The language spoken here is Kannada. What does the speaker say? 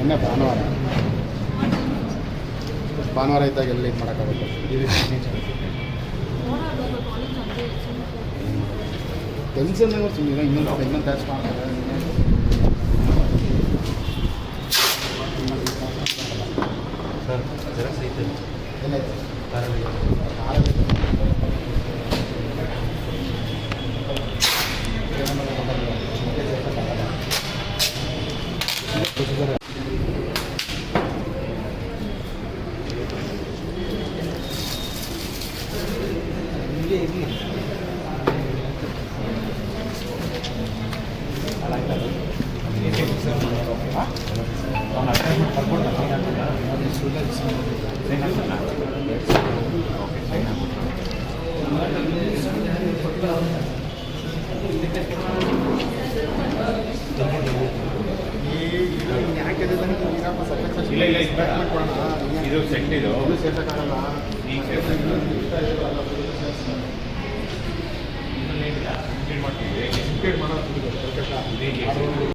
ನಿನ್ನೆ ಭಾನುವಾರ. ಭಾನುವಾರ ಇದ್ದಾಗ ಎಲ್ಲ ಇದು ಮಾಡೋಕ್ಕಾಗುತ್ತೆ ಟೆನ್ಷನ್ ಸುಮ್ಮನೆ ಇನ್ನೊಂದು ಇನ್ನೊಂದು ಟ್ಯಾಚ್ ಮಾಡ್ತಾರೆ. ಸರ್ ಇಲ್ಲ, ಇಲ್ಲ, ಇದು. ಇದು ಸೆಟ್ ಇದು ಸೇರ್ಸಕ್ಕಾಗಲ್ಲ ಈಗ ಸೇರ್ಸಕ್ಕೆ ಮಾಡೋದು